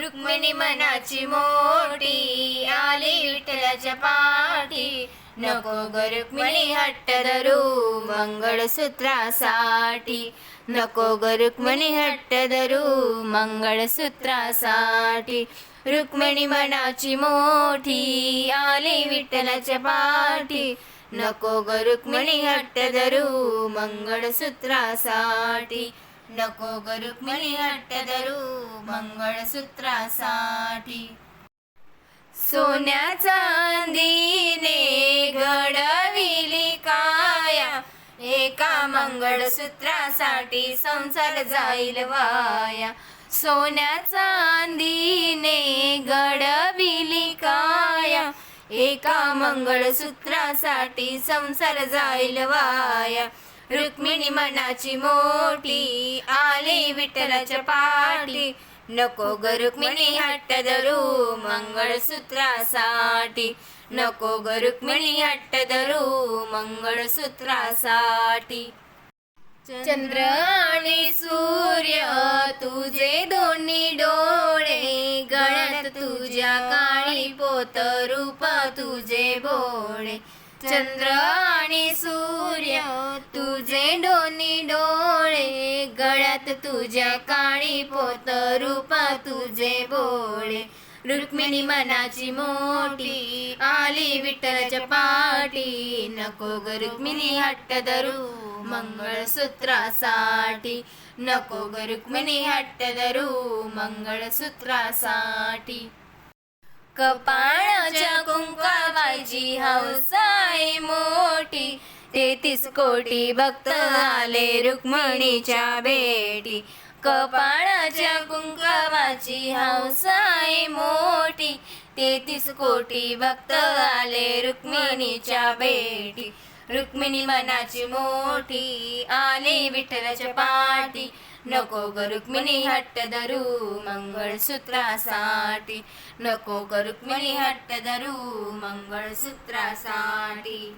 रुक्मिणी मनाची मोठी आली विठ्ठलाच्या पाठी. नको ग रुक्मिणी हट्ट धरू मंगळसूत्रासाठी. नको ग रुक्मिणी हट्ट धरू मंगळसूत्रासाठी. रुक्मिणी मनाची मोठी आली विठ्ठलाच्या पाठी. नको ग रुक्मिणी हट्ट धरू मंगळसूत्रासाठी. नको गरुक्मिणी रुक्मिणी मंगळसूत्रासाठी. सोन्या चांदीने घडविली काया एका मंगळसूत्रासाठी संसार जाईल वाया. सोन्या चांदीने घडविली काया एका मंगळसूत्रासाठी संसार जाईल वाया. रुक्मिणी मनाची मोठी आली विठ्ठलाच्या पाठी. नको ग रुक्मिणी हट्ट धरू मंगळसूत्रासाठी. नको ग रुक्मिणी हट्ट धरू मंगळसूत्रासाठी. चंद्र आणि सूर्य तुझे दोन्ही डोळे गळ्यात तुझ्या काळी पोत रूप तुझे भोळे चंद्र आणि सूर्य तुझे दोन्ही डोळे गळ्यात तुझ्या काळी पोत रूपा तुझे बोळे. रुक्मिणी मनाची मोठी आली विठ्ठलाच्या पाठी. नको ग रुक्मिणी हट्ट धरू मंगळसूत्रासाठी. नको ग रुक्मिणी हट्ट धरू मंगळसूत्रासाठी. कपाळाच्या कुंकावाची आई मोठी तेहतीस कोटी भक्त आले रुक्मिणीच्या भेटी. कपाळाच्या कुंकावाची हौसाई मोठी तेहतीस कोटी भक्त आले रुक्मिणीच्या भेटी. रुक्मिणी मनाची मोठी आली विठ्ठलाच्या पाठी. नको ग हट्ट धरू मंगळसूत्रासाठी. नको ग हट्ट धरू मंगळसूत्रासाठी.